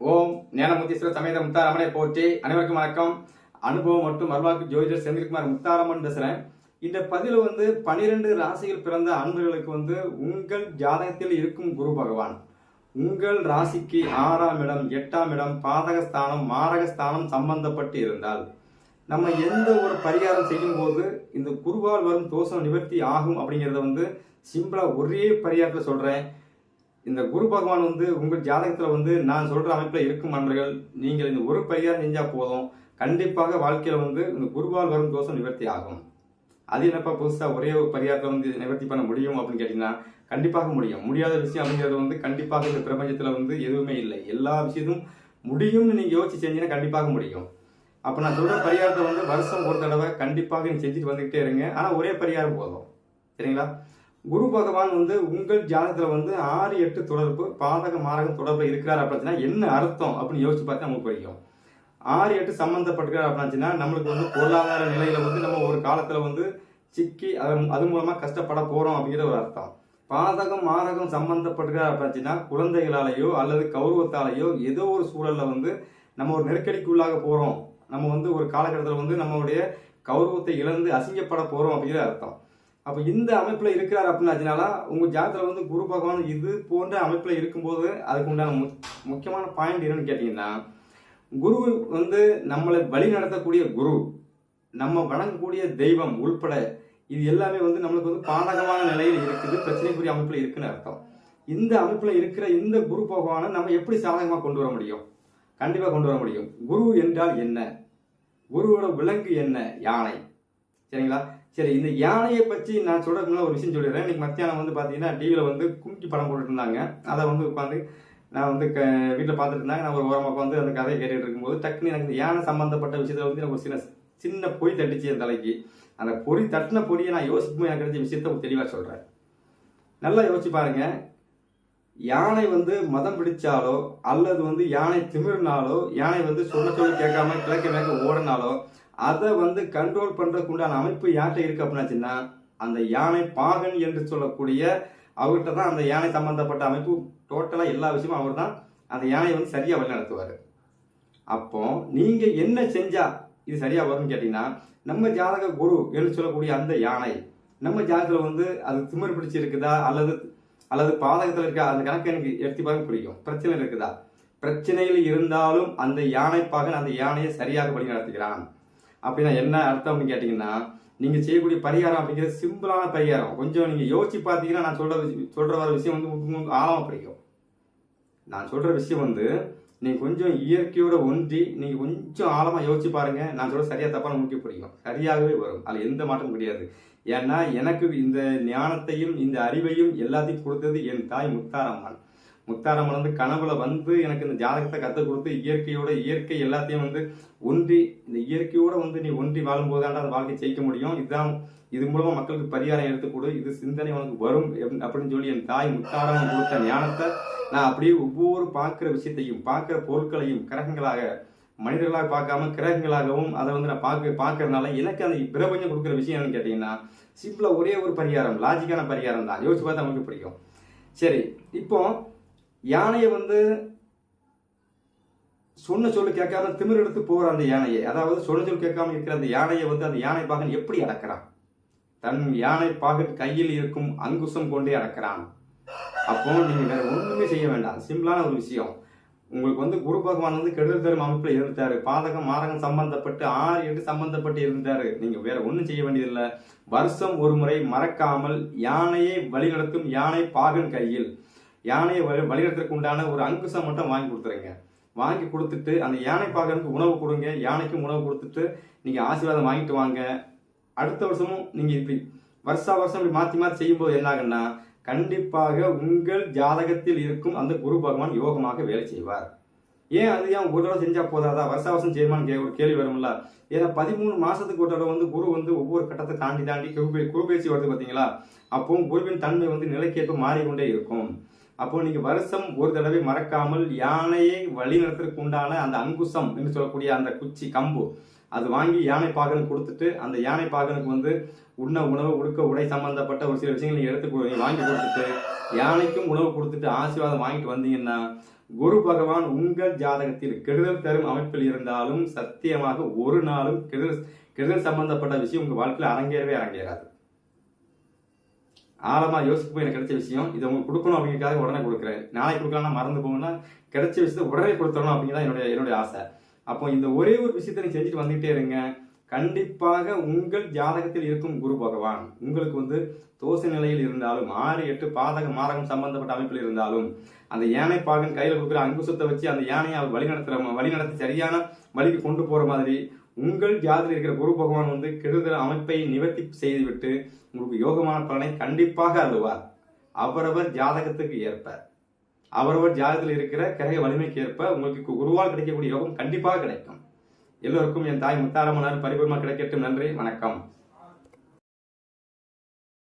ஓம் ஞானமுத்தீஸ்வர சமேத முத்தாரமனை போற்றி. அனைவருக்கும் வணக்கம். அனுபவம் மற்றும் மறுவாக்கு ஜோதிடர் செந்தில்குமார் முத்தாரமன் பேசுறேன். இந்த பதிவில் வந்து பனிரெண்டு ராசியில் பிறந்த அன்பர்களுக்கு வந்து உங்கள் ஜாதகத்தில் இருக்கும் குரு பகவான். உங்கள் ராசிக்கு ஆறாம் இடம் எட்டாம் இடம் பாதகஸ்தானம் மாரகஸ்தானம் சம்பந்தப்பட்டு இருந்தால் நம்ம எந்த ஒரு பரிகாரம் செய்யும் போது இந்த குருவால் வரும் தோஷம் நிவர்த்தி ஆகும் அப்படிங்கிறத வந்து சிம்பிளாக ஒரே பரிகாரத்தில் சொல்கிறேன் இந்த குரு பகவான் வந்து உங்கள் ஜாதகத்தில் வந்து நான் சொல்கிற அமைப்பில் இருக்கும் நண்பர்கள் நீங்கள் இந்த ஒரு பரிகாரம் செஞ்சால் போதும். கண்டிப்பாக வாழ்க்கையில் வந்து இந்த குருவால் வரும் தோஷம் நிவர்த்தி ஆகும். அது என்னப்பா புதுசாக ஒரே ஒரு பரிகாரத்தை வந்து நிவர்த்தி பண்ண முடியும் அப்படின்னு கேட்டிங்கன்னா கண்டிப்பாக முடியும். முடியாத விஷயம் அப்படிங்கிறது வந்து கண்டிப்பாக இந்த பிரபஞ்சத்தில் வந்து எதுவுமே இல்லை. எல்லா விஷயத்தும் முடியும்னு நீங்கள் யோசிச்சு செஞ்சீங்கன்னா கண்டிப்பாக முடியும். அப்போ நான் சொல்கிற பரிகாரத்தை வந்து வருஷம் ஒரு தடவை கண்டிப்பாக நீங்கள் செஞ்சுட்டு வந்துக்கிட்டே இருங்க. ஆனால் ஒரே பரிகாரம் போதும். சரிங்களா? குரு பகவான் வந்து உங்கள் ஜாதகத்துல வந்து ஆறு எட்டு தொடர்பு பாதக மாரகம் தொடர்பு இருக்கிறார் அப்படின்னா என்ன அர்த்தம் அப்படின்னு யோசிச்சு பார்த்தா நமக்கு புரியும். ஆறு எட்டு சம்பந்தப்பட்டிருக்கார் அப்படின்னா நம்மளுக்கு வந்து பொருளாதார நிலையில வந்து நம்ம ஒரு காலத்துல வந்து சிக்கி அது அது மூலமா கஷ்டப்பட போறோம் அப்படிங்கிற ஒரு அர்த்தம். பாதகம் மாரகம் சம்பந்தப்பட்டிருக்கார் அப்படின்னா குழந்தைகளாலேயோ அல்லது கௌரவத்தாலேயோ ஏதோ ஒரு சூழல்ல வந்து நம்ம ஒரு நெருக்கடிக்குள்ளாக போறோம். நம்ம வந்து ஒரு காலகட்டத்தில் வந்து நம்மளுடைய கௌரவத்தை இழந்து அசிங்கப்பட போறோம் அப்படிங்கிற அர்த்தம். அப்ப இந்த அமைப்புல இருக்கிறார் அப்படின்னு ஆச்சுனால உங்க ஜாதகத்துல வந்து குரு பகவான் இது போன்ற அமைப்புல இருக்கும்போது அதுக்கு உண்டான மு- முக்கியமான பாயிண்ட் என்னன்னு கேட்டீங்கன்னா குரு வந்து நம்மளை வழி நடத்தக்கூடிய குரு நம்ம வணங்கக்கூடிய தெய்வம் உள்பட இது எல்லாமே வந்து நம்மளுக்கு வந்து பாதகமான நிலையில் இருக்குது பிரச்சனைக்குரிய அமைப்புல இருக்குன்னு அர்த்தம். இந்த அமைப்புல இருக்கிற இந்த குரு பகவானை நம்ம எப்படி சாதகமா கொண்டு வர முடியும்? கண்டிப்பா கொண்டு வர முடியும். குரு என்றால் என்ன? குருவோட விலங்கு என்ன? யானை. சரிங்களா? சரி இந்த யானையை பற்றி நான் சொல்றதுக்கு ஒரு விஷயம் சொல்லிடுறேன். இன்றைக்கி மத்தியானம் வந்து பார்த்தீங்கன்னா டிவியில் வந்து கும்கி படம் போட்டுட்டு இருந்தாங்க அதை வந்து உட்காந்து நான் வந்து க வீட்டில் பார்த்துட்டு இருந்தாங்க. நான் ஒரு ஓரமாக உட்காந்து அந்த கதையை கேட்டுட்டு இருக்கும்போது டக்குன்னு எனக்கு இந்த யானை சம்மந்தப்பட்ட விஷயத்தை வந்து எனக்கு ஒரு சின்ன சின்ன பொறி தட்டுச்சு என் தலைக்கு. அந்த பொறி தட்டின பொறியை நான் யோசிக்கும் எனக்கு கிடைச்ச விஷயத்த தெளிவாக சொல்கிறேன் நல்லா யோசிச்சு பாருங்க. யானை வந்து மதம் பிடிச்சாலோ அல்லது வந்து யானை திமிர்னாலோ யானை வந்து சொன்ன சொல்லி கேட்காம கிழக்க மேற்க ஓடினாலோ அதை வந்து கண்ட்ரோல் பண்ணுறதுக்கு உண்டான அமைப்பு யார்கிட்ட இருக்கு அப்படின்னாச்சுன்னா அந்த யானை பாகன் என்று சொல்லக்கூடிய அவர்கிட்ட தான் அந்த யானை சம்பந்தப்பட்ட அமைப்பு. டோட்டலாக எல்லா விஷயமும் அவர் தான் அந்த யானையை வந்து சரியாக வழி நடத்துவாரு அப்போ நீங்கள் என்ன செஞ்சால் இது சரியாக வரும்னு கேட்டிங்கன்னா நம்ம ஜாதக குரு என்று சொல்லக்கூடிய அந்த யானை நம்ம ஜாதகத்தில் வந்து அது திமிர் பிடிச்சி இருக்குதா அல்லது அல்லது பாதகத்தில் இருக்க? அந்த கணக்கு எனக்கு எடுத்து பார்க்க பிடிக்கும் பிரச்சனை இருக்குதா? பிரச்சனையில் இருந்தாலும் அந்த யானை பாகன் அந்த யானையை சரியாக வழி நடத்துகிறான் அப்படின்னா என்ன அர்த்தம் அப்படின்னு கேட்டீங்கன்னா நீங்க செய்யக்கூடிய பரிகாரம் அப்படிங்கிறது சிம்பிளான பரிகாரம். கொஞ்சம் நீங்க யோசிச்சு பார்த்தீங்கன்னா நான் சொல்ற விஷயம் சொல்ற வர விஷயம் வந்து ஆழமாக ஆழமா பிடிக்கும் நான் சொல்ற விஷயம் வந்து நீங்க கொஞ்சம் இயற்கையோட ஒன்றி நீங்க கொஞ்சம் ஆழமா யோசிச்சு பாருங்க நான் சொல்ற சரியா தப்பான முக்கிய பிடிக்கும் சரியாகவே வரும். அதுல எந்த மாற்றமும் கிடையாது. ஏன்னா எனக்கு இந்த ஞானத்தையும் இந்த அறிவையும் எல்லாத்தையும் கொடுத்தது என் தாய் முத்தாரம்மன் முத்தாரம்மன் வந்து கனவுல வந்து எனக்கு இந்த ஜாதகத்தை கற்றுக் கொடுத்து இயற்கையோட இயற்கை எல்லாத்தையும் வந்து ஒன்றி இந்த இயற்கையோட வந்து நீ ஒன்றி வாழும்போது அந்த வாழ்க்கை ஜெயிக்க முடியும். இதுதான் இது மூலமா மக்களுக்கு பரிகாரம் எடுத்து கொடு. இது சிந்தனை உனக்கு வரும் அப்படின்னு சொல்லி என் தாய் முத்தாரம் கொடுத்த ஞானத்தை நான் அப்படியே ஒவ்வொரு பார்க்குற விஷயத்தையும் பார்க்குற பொருட்களையும் கிரகங்களாக மனிதர்களாக பார்க்காம கிரகங்களாகவும் அதை வந்து நான் பார்க்க பார்க்கறதுனால எனக்கு அந்த பிரபஞ்சம் கொடுக்குற விஷயம் என்னன்னு கேட்டீங்கன்னா சிம்பிளா ஒரே ஒரு பரிகாரம் லாஜிக்கான பரிகாரம் தான். யோசிச்சு பார்த்தா நமக்கு பிடிக்கும் சரி இப்போ யானையை வந்து சொன்ன சொல்லு கேட்காம திமிர் எடுத்து போகிற அந்த யானையை அதாவது சொன்ன சொல்லு கேட்காம இருக்கிற அந்த யானையை வந்து அந்த யானை பாகன் எப்படி அடக்கிறான்? தன் யானை பாகன் கையில் இருக்கும் அங்குசம் கொண்டே அடக்கிறான். அப்போ நீங்க வேற ஒண்ணுமே செய்ய வேண்டாம். சிம்பிளான ஒரு விஷயம். உங்களுக்கு வந்து குரு பகவான் வந்து கெடுதல் தரும் அமைப்புல இருந்தாரு பாதகம் மாரகம் சம்பந்தப்பட்டு ஆறு எட்டு சம்பந்தப்பட்டு இருந்தாரு. நீங்க வேற ஒன்றும் செய்ய வேண்டியதில்லை. வருஷம் ஒரு முறை மறக்காமல் யானையை வழிநடத்தும் யானை பாகன் கையில். யானையை வழி வழிநடத்துறதுக்கு உண்டான ஒரு அங்குசம் மட்டும் வாங்கி கொடுத்துருங்க. வாங்கி கொடுத்துட்டு அந்த யானை பாகனுக்கு உணவு கொடுங்க. யானைக்கும் உணவு கொடுத்துட்டு நீங்கள் ஆசீர்வாதம் வாங்கிட்டு வாங்க. அடுத்த வருஷமும் நீங்கள் இப்படி வருஷா வருஷம் இப்படி மாற்றி மாற்றி செய்யும்போது என்னாகன்னா கண்டிப்பாக உங்கள் ஜாதகத்தில் இருக்கும் அந்த குரு பகவான் யோகமாக வேலை செய்வார். ஏன் அது ஏன் ஒரு தடவை செஞ்சா போதாதா? வருஷ வருஷம் செய்யுமான்னு கே ஒரு கேள்வி வரும்ல. ஏன்னா பதிமூணு மாசத்துக்கு ஒரு தடவை வந்து குரு வந்து ஒவ்வொரு கட்டத்தை தாண்டி தாண்டி குரு குருபேசி வருது பார்த்தீங்களா அப்போ குருவின் தன்மை வந்து நிலைக்கேற்ப மாறிக்கொண்டே இருக்கும். அப்போ நீங்க வருஷம் ஒரு தடவை மறக்காமல் யானையை வழிநடத்துறதுக்கு உண்டான அந்த அங்குசம் என்று சொல்லக்கூடிய அந்த குச்சி கம்பு அது வாங்கி யானை பாகனுக்கு கொடுத்துட்டு அந்த யானை பாகனுக்கு வந்து உண்ண உணவு உடுக்க உடை சம்பந்தப்பட்ட ஒரு சில விஷயங்களை எடுத்து கொடு- வாங்கி கொடுத்துட்டு யானைக்கும் உணவு கொடுத்துட்டு ஆசீர்வாதம் வாங்கிட்டு வந்தீங்கன்னா குரு பகவான் உங்கள் ஜாதகத்தில் கெடுதல் தரும் அமைப்பில் இருந்தாலும் சத்தியமாக ஒரு நாளும் கெடுதல் கெடுதல் சம்பந்தப்பட்ட விஷயம் உங்கள் வாழ்க்கையில் அரங்கேறவே அரங்கேறாது. ஆழமாக யோசிக்க போய் எனக்கு கிடைச்ச விஷயம் இதை உங்களுக்கு கொடுக்கணும் அப்படிங்கிறதுக்காக உடனே கொடுக்குறேன். நாளைக்கு கொடுக்கலாம்னா மறந்து போகணும்னா கிடைச்ச விஷயத்தை உடனே கொடுத்துடணும் அப்படிங்கிறத என்னுடைய என்னுடைய ஆசை. அப்போ இந்த ஒரே ஒரு விஷயத்தை நீ செஞ்சுட்டு வந்துகிட்டே இருங்க. கண்டிப்பாக உங்கள் ஜாதகத்தில் இருக்கும் குரு பகவான் உங்களுக்கு வந்து தோசை நிலையில் இருந்தாலும் ஆறு எட்டு பாதக மாரகம் சம்பந்தப்பட்ட அமைப்பில் இருந்தாலும் அந்த யானை பாகன் கையில் கொடுக்குற அங்குசத்தை வச்சு அந்த யானையை அவர் வழிநடத்துற வழிநடத்தி சரியான வழிக்கு கொண்டு போகிற மாதிரி உங்கள் ஜாதியில் இருக்கிற குரு பகவான் வந்து கெடுதல் அமைப்பை நிவர்த்தி செய்துவிட்டு உங்களுக்கு யோகமான பலனை கண்டிப்பாக அருள்வார். அவரவர் ஜாதகத்துக்கு ஏற்ப. அவரவர் ஜாதகத்தில் இருக்கிற கிரக வலிமைக்கு ஏற்ப உங்களுக்கு குருவால் கிடைக்கக்கூடிய யோகம் கண்டிப்பாக கிடைக்கும். எல்லோருக்கும் என் தாய் முத்தாரமனார் பரிபூர்ணமாக கிடைக்கட்டும். நன்றி வணக்கம்.